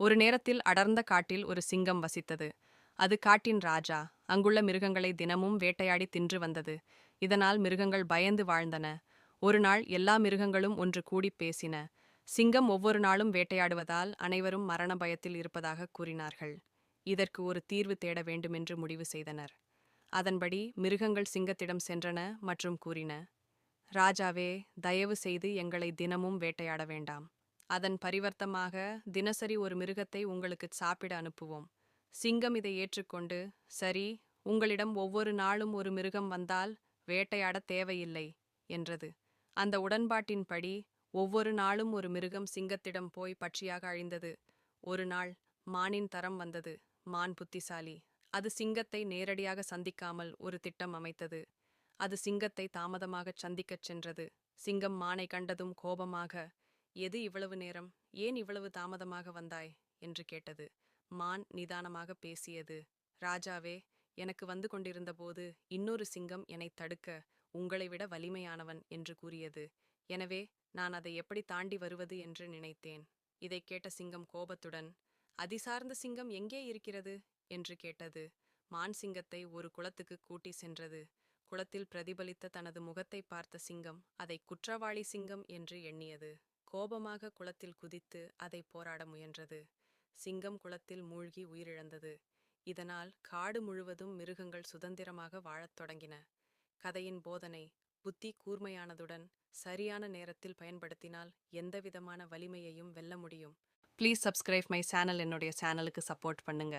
ஒரு நேரத்தில் அடர்ந்த காட்டில் ஒரு சிங்கம் வசித்தது. அது காட்டின் ராஜா. அங்குள்ள மிருகங்களை தினமும் வேட்டையாடி தின்று வந்தது. இதனால் மிருகங்கள் பயந்து வாழ்ந்தன. ஒரு நாள் எல்லா மிருகங்களும் ஒன்று கூடி பேசின. சிங்கம் ஒவ்வொரு நாளும் வேட்டையாடுவதால் அனைவரும் மரண பயத்தில் இருப்பதாக கூறினார்கள். இதற்கு ஒரு தீர்வு தேட வேண்டுமென்று முடிவு செய்தனர். அதன்படி மிருகங்கள் சிங்கத்திடம் சென்றன மற்றும் கூறின ராஜாவே தயவு செய்து எங்களை தினமும் வேட்டையாட வேண்டாம். அதன் பரிவர்த்தமாக தினசரி ஒரு மிருகத்தை உங்களுக்கு சாப்பிட அனுப்புவோம். சிங்கம் இதை ஏற்றுக்கொண்டு சரி உங்களிடம் ஒவ்வொரு நாளும் ஒரு மிருகம் வந்தால் வேட்டையாட தேவையில்லை என்றது. அந்த உடன்பாட்டின்படி ஒவ்வொரு நாளும் ஒரு மிருகம் சிங்கத்திடம் போய் பட்சியாக அழிந்தது. ஒரு நாள் மானின் தரம் வந்தது. மான் புத்திசாலி. அது சிங்கத்தை நேரடியாக சந்திக்காமல் ஒரு திட்டம் அமைத்தது. அது சிங்கத்தை தாமதமாகச் சந்திக்கச் சென்றது. சிங்கம் மானை கண்டதும் கோபமாக எது இவ்வளவு நேரம்? ஏன் இவ்வளவு தாமதமாக வந்தாய்? என்று கேட்டது. மான் நிதானமாக பேசியது. ராஜாவே எனக்கு வந்து கொண்டிருந்தபோது இன்னொரு சிங்கம் என்னைத் தடுக்க உங்களை விட வலிமையானவன் என்று கூறியது. எனவே நான் அதை எப்படி தாண்டி வருவது என்று நினைத்தேன். இதைக் கேட்ட சிங்கம் கோபத்துடன் அதிசார்ந்த சிங்கம் எங்கே இருக்கிறது? என்று கேட்டது. மான் சிங்கத்தை ஒரு குளத்துக்கு கூட்டி சென்றது. குளத்தில் பிரதிபலித்த தனது முகத்தை பார்த்த சிங்கம் அதை குற்றவாளி சிங்கம் என்று எண்ணியது. கோபமாக குளத்தில் குதித்து அதை போராட முயன்றது. சிங்கம் குளத்தில் மூழ்கி உயிரிழந்தது. இதனால் காடு முழுவதும் மிருகங்கள் சுதந்திரமாக வாழத் தொடங்கின. கதையின் போதனை புத்தி கூர்மையானதுடன் சரியான நேரத்தில் பயன்படுத்தினால் எந்தவிதமான வலிமையையும் வெல்ல முடியும். ப்ளீஸ் சப்ஸ்கிரைப் மை சேனல் என்னுடைய சேனலுக்கு சப்போர்ட் பண்ணுங்க.